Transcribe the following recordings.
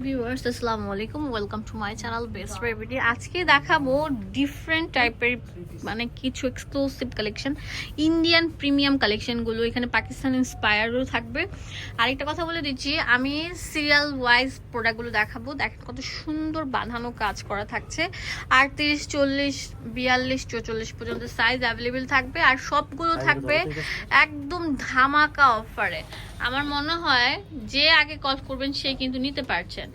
Viewers আসসালামু আলাইকুম। Welcome to my channel best রেভিডি আজকে দেখাবো ডিফারেন্ট টাইপের মানে কিছু এক্সক্লুসিভ কালেকশন ইন্ডিয়ান প্রিমিয়াম কালেকশনগুলো এখানে পাকিস্তান ইন্সপায়ারও থাকবে। আরেকটা কথা বলে দিচ্ছি আমি সিরিয়াল ওয়াইজ প্রোডাক্টগুলো দেখাবো। দেখেন কত সুন্দর বাঁধানো কাজ করা থাকছে। আটত্রিশ চল্লিশ বিয়াল্লিশ চৌচল্লিশ পর্যন্ত সাইজ অ্যাভেলেবেল থাকবে। আর সবগুলো থাকবে একদম ধামাকা অফারে আমার মনে হয় যে আগে কল করবেন সে কিন্তু নিতে পারছেন।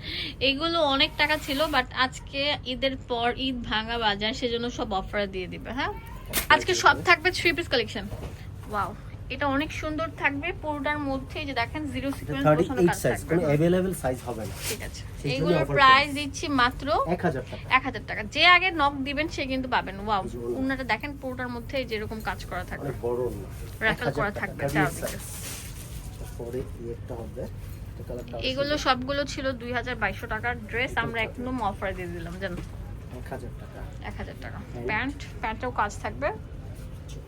এগুলো অনেক টাকা ছিল বাট আজকে ঈদের পর ঈদ ভাঙা বাজার সেজন্য সব অফার দিয়ে দিবে হ্যাঁ? আজকে সব থাকবে থ্রি পিস কালেকশন ওয়াও এটা অনেক সুন্দর থাকবে পুরোটার মধ্যে যে দেখেন জিরো সিকোয়েন্স বসানো কাজ সাইজ কোনো অ্যাভেলেবেল সাইজ হবে না। ঠিক আছে। এগুলোর প্রাইস দিচ্ছি মাত্র এক হাজার টাকা। এক হাজার টাকা। যে আগে নক দিবেন সে কিন্তু পাবেন। ওয়াও উন্নাটা দেখেন পুরোটার মধ্যে যেরকম কাজ করা থাকবে। বড় না রাফেল করা থাকবে চারদিকে। হবে। এগুলো সবগুলো ছিল দুই হাজার বাইশশো টাকার ড্রেস আমরা একদম অফার দিয়ে দিলাম জানো? এক হাজার টাকা। এক হাজার টাকা। প্যান্ট প্যান্টেও কাজ থাকবে। আচ্ছা,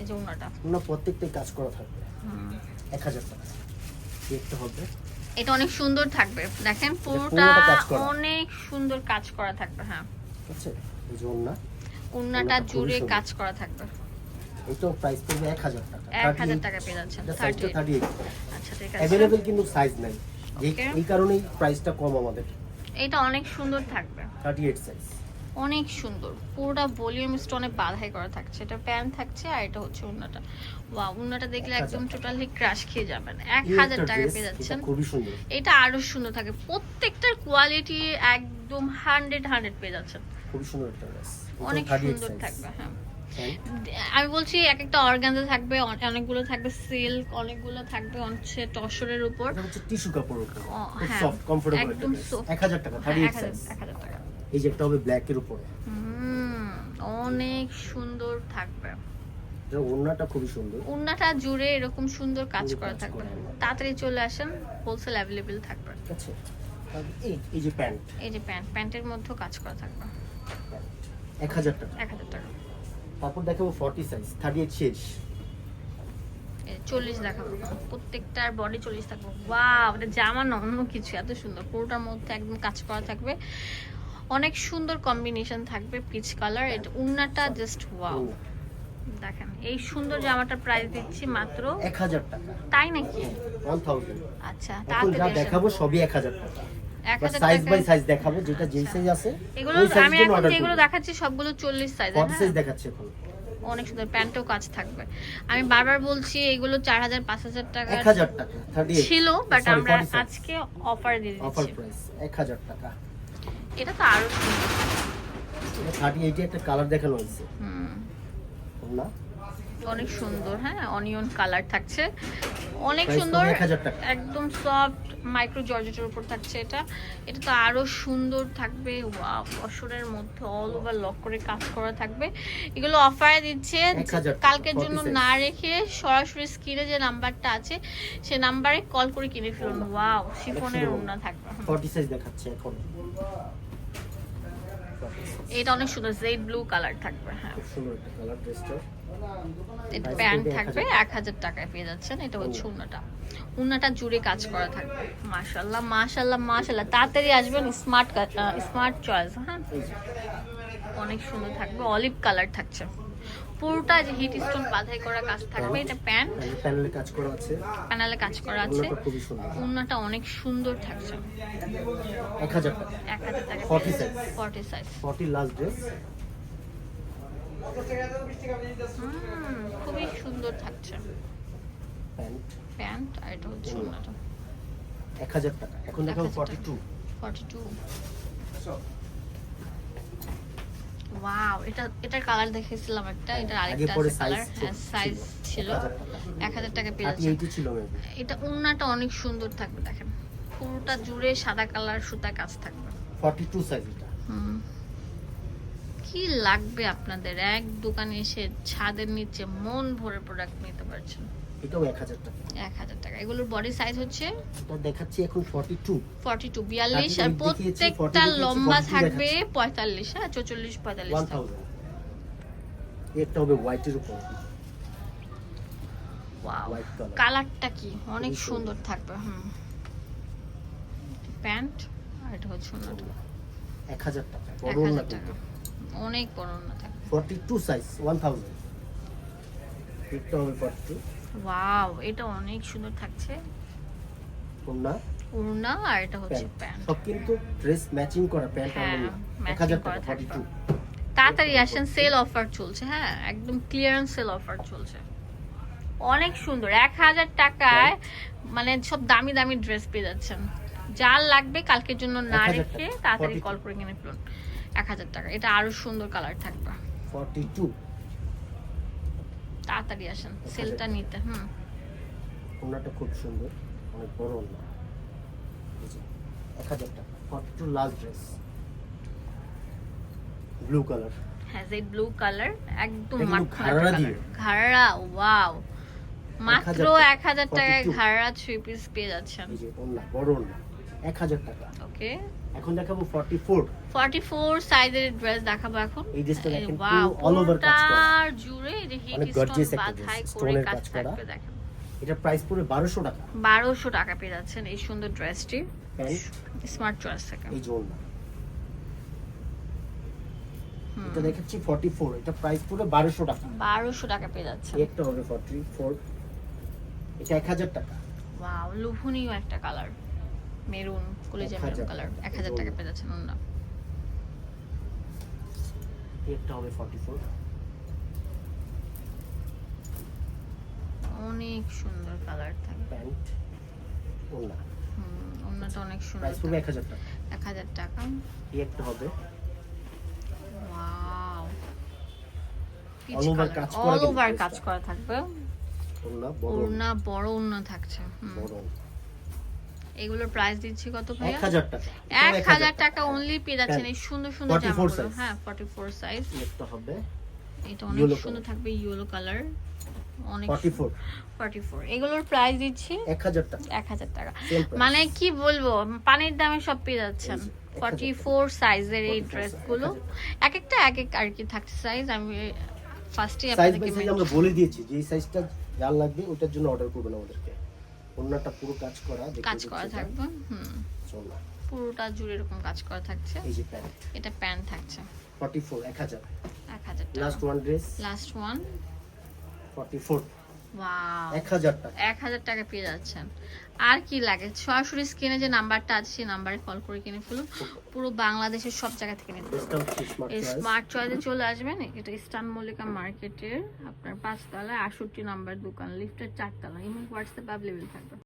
এই যে উন্নাটা অন্য প্রত্যেকটাই কাজ করা থাকবে। এক হাজার টাকা। একটা হবে। এটা অনেক সুন্দর থাকবে। দেখেন পুরোটা। অনেক সুন্দর কাজ করা থাকবে হ্যাঁ। আছে এই যে উন্নাটা উন্নাটা জুড়ে কাজ করা থাকবে। এটাও প্রাইস পড়বে এক হাজার টাকা। এক হাজার টাকা পেয়ে যাচ্ছেন থার্টি আচ্ছা ঠিক আছে অ্যাভেলেবেল কিন্তু সাইজ নাই। এই কারণেই প্রাইসটা কম আমাদের। এটা অনেক সুন্দর থাকবে। থার্টি এইট সাইজ অনেক সুন্দর। পুরোটা ভলিউম স্টোনে বাধাই করা থাকছে। এটা প্যান্ট থাকছে আর এটা হচ্ছে উন্নাটা ওয়া উন্নাটা দেখলে একদম টোটালি ক্রাশ খেয়ে যাবেন। এক হাজার টাকা পেয়ে যাচ্ছেন। এটা আরও সুন্দর থাকে। প্রত্যেকটার কোয়ালিটি একদম হান্ড্রেড হান্ড্রেড পেয়ে যাচ্ছেন। খুবই সুন্দর অনেক সুন্দর থাকবে হ্যাঁ। আমি বলছি এক একটা অর্গানজা থাকবে অনেকগুলো থাকবে সিল্ক অনেকগুলো থাকবে হচ্ছে টসরের উপর। টিস্যু কাপড় সফট কমফোর্টেবল একদম টাকা এই যে একটা হবে ব্ল্যাক এর উপরে। অনেক সুন্দর থাকবে। ওড়নাটা খুবই সুন্দর। উন্নাটা জুড়ে এরকম সুন্দর কাজ করা থাকবে। তাড়াতাড়ি চলে আসেন হোলসেল অ্যাভেলেবেল থাকবে। ঠিক এই এই যে প্যান্ট। এই যে প্যান্ট প্যান্টের মধ্যেও কাজ করা থাকবে। এক হাজার টাকা। এক হাজার টাকা। তারপর দেখাবো ফর্টি সাইজ থার্টি এইট শেষ চল্লিশ দেখাবো। প্রত্যেকটার বডি চল্লিশ থাকবে। ওয়াও এটা জামা না অন্য কিছু এত সুন্দর। পুরোটার মধ্যে একদম কাজ করা থাকবে। অনেক সুন্দর কম্বিনেশন থাকবে পিচ কালার এটা উন্নাটা জাস্ট ওয়াও দেখেন এই সুন্দর জামাটার প্রাইস দিচ্ছি মাত্র এক হাজার টাকা। তাই নাকি? ওয়ান থাউজেন্ড আচ্ছা এখন তাড়াতাড়ি দেখাবো। সবই এক হাজার টাকা। এক হাজার সাইজ বাই সাইজ দেখাবো যেটা যেই সাইজ আছে এগুলো আমি এখন যেগুলো দেখাচ্ছি সবগুলো চল্লিশ সাইজ ফর্টি সাইজ দেখাচ্ছে এখন। অনেক সুন্দর প্যান্টেও কাজ থাকবে। আমি বারবার বলছি এগুলো চার হাজার পাঁচ হাজার টাকা এক হাজার টাকা থার্টি এইট ছিল বাট আমরা আজকে অফার দিয়ে অফার প্রাইস এক হাজার টাকা। এটা তো আরও সুন্দর। থার্টি এইটে একটা কালার দেখানো হয়েছে হুম, না অনেক সুন্দর হ্যাঁ অনিয়ন কালার থাকছে। অনেক সুন্দর 1000। একদম সফট মাইক্রো জর্জেটের উপর থাকছে এটা। এটা তো আরও সুন্দর থাকবে। অসরের মধ্যে অল ওভার লক করে কাজ করা থাকবে। এগুলো অফারে দিচ্ছে। কালকের জন্য না রেখে সরাসরি স্ক্রিনে যে নাম্বারটা আছে সে নাম্বারে কল করে কিনে ফেলুন। ওয়াও শিফনের। ওড়না থাকবে। ফর্টি সাইজ দেখাচ্ছে এখন। এটা অনেক সুন্দর জেড ব্লু কালার থাকবে হ্যাঁ। সুন্দর একটা কালার ড্রেসটা এটা প্যান্ট থাকবে এক হাজার টাকায় পেয়ে যাচ্ছেন। এটা হচ্ছে উন্নাটা উন্নাটা জুড়ে কাজ করা থাকবে। মাশাল্লাহ মাশাল্লাহ মাশাল্লাহ তাড়াতাড়ি আসবেন স্মার্ট স্মার্ট চয়েস হ্যাঁ? অনেক সুন্দর থাকবে অলিভ কালার থাকছে। পুরোটা যে হিট স্টোন বাধাই করা কাজ থাকবে এটা প্যান্ট প্যানেলে কাজ করা আছে। প্যানেলে কাজ করা আছে। উন্নাটা অনেক সুন্দর থাকছে। এক হাজার টাকা। এক হাজার টাকা। 40 size। Forty size forty last dress খুবই সুন্দর থাকছে। প্যান্ট? প্যান্ট আর এটা হচ্ছে উন্নাটা এক হাজার টাকা। এখন দেখাবো 1000 ফর্টি টু 42 ওয়াও এটা এটার কালার দেখেছিলাম একটা এটা হ্যাঁ, আরেকটা পরে আছে সাইজ কালার হ্যাঁ সাইজ ছিল। 1000 টাকা। এটা অনেক সুন্দর থাকবে দেখেন। পুরোটা জুড়ে সাদা কালার সুতা কাজ থাকবে। 42 সাইজ এটা। হুম। কি লাগবে আপনাদের? এক দোকানে এসে ছাদের নিচে মন ভরে প্রোডাক্ট নিতে পারছেন। এটাও এক হাজার টাকা। এক হাজার টাকা। এগুলোর বডি সাইজ হচ্ছে? এটা দেখাচ্ছি এখন 42 ফর্টি টু বিয়াল্লিশ আর 38 দেখিয়েছি, 40 প্রত্যেকটা লম্বা থাকবে হ্যাঁ চৌচল্লিশ পঁয়তাল্লিশ থাকবে 1000 একটা হবে হোয়াইটের উপর। ওয়াও কালারটা কি? অনেক সুন্দর থাকবে হুম। প্যান্ট আর এটা হচ্ছে টাকা অনেক বড় থাকে forty two size one thousand হবে ফর্টি টু ওয়াও এটা অনেক সুন্দর থাকছে। ওড়না। আর এটা হচ্ছে প্যান্ট। সব কিন্তু ড্রেস ম্যাচিং করা প্যান্ট আর হ্যাঁ, টাকা তাড়াতাড়ি আসেন সেল অফার চলছে হ্যাঁ একদম ক্লিয়ারেন্স সেল অফার চলছে। অনেক সুন্দর এক হাজার টাকায় মানে সব দামি দামি ড্রেস পেয়ে যাচ্ছেন। যার লাগবে কালকের জন্য না রেখে তাড়াতাড়ি কল করে কিনে ফেলুন এক হাজার টাকা। এটা আরও সুন্দর কালার থাকবে। ফর্টি টু তাড়াতাড়ি আসেন সেলটা নিতে হুম। ওনাটা খুব সুন্দর অনেক বড় ওনা এক হাজার টাকা forty two last dress blue colour হ্যাঁ এই ব্লু কালার একদম ঘাড়া দিয়ে। ওয়াও মাত্র এক হাজার টাকায় ঘাড়া থ্রি পিস পেয়ে যাচ্ছেন বড় না 1000 টাকা। ওকে। এখন দেখাবো 44 44 সাইজের ড্রেস দেখাবো এখন। এই ড্রেসটা দেখেন অল ওভার কাজ করা। আর জুড়ে এটা হিট স্টোন বাঁধাই করে কাজ থাকবে এটা প্রাইস পুরো 1200 টাকা। 1200 টাকা পেয়ে যাচ্ছেন এই সুন্দর ড্রেসটি স্মার্ট চয়েস থেকে এই জোল এটা দেখাচ্ছি 44 এটা প্রাইস পুরো 1200 টাকা। 1200 টাকা পেয়ে যাচ্ছে একটা হবে 44 এটা 1000 টাকা। ওয়াও লোভনীয় একটা কালার মেরুন কলেজা মেরুন 1000 কালার 1000 টাকা পেয়ে যাচ্ছেন হবে ফোর অনেক সুন্দর কালার থাকবে প্যান্ট ওনা অনেক সুন্দর প্রাইস পড়বে এক হাজার টাকা। এক হাজার টাকা। এই একটা হবে ওয়াও All over কাজ করা অল ওভার কাজ করা থাকবে। ওনা বড়। ওড়না বড় ওড়না থাকছে। বড়। এগুলোর প্রাইস দিচ্ছি কত ভাইয়া? হাজার টাকা। এক হাজার টাকা অনলি পেয়ে যাচ্ছেন এই সুন্দর সুন্দর 44 জামাগুলো। হ্যাঁ ফর্টি ফোর সাইজ একটা হবে। এটা অনেক সুন্দর থাকবে ইয়েলো কালার অনেক ফর্টি ফোর ফর্টি ফোর এগুলোর প্রাইস দিচ্ছি এক হাজার টাকা। এক হাজার টাকা। মানে কি বলব পানির দামে সব পেয়ে যাচ্ছেন। এই যে, 1000 ফর্টি ফোর সাইজের এই 44 ড্রেসগুলো এক একটা এক এক আর কি থাকছে সাইজ আমি ফার্স্টে আপনাদেরকে আমরা বলে দিয়েছি যে এই সাইজটা যার লাগবে ওটার জন্য অর্ডার করবেন আমাদেরকে। অন্যটা পুরো কাজ করা কাজ করা থাকবে হুম। পুরোটা জুড়ে এরকম কাজ করা থাকছে। এই যে প্যান্ট। এটা প্যান্ট থাকছে। ফর্টি ফোর এক হাজার। এক হাজার last one dress last one forty four. Wow এক হাজার টাকা। এক হাজার টাকা পেয়ে যাচ্ছেন। আর কি লাগে? সরাসরি স্ক্রিনে যে নাম্বারটা আছে সেই নাম্বারে কল করে কিনে ফেলুন। পুরো বাংলাদেশের সব জায়গা থেকে নিতে স্মার্ট এই স্মার্ট চয়েসে চলে আসবেন। এটা ইস্টান মল্লিকা মার্কেটের আপনার পাঁচতলায় আটষট্টি নাম্বার দোকান লিফটের চারতলা এবং হোয়াটসঅ্যাপ অ্যাভেলেবেল থাকবে।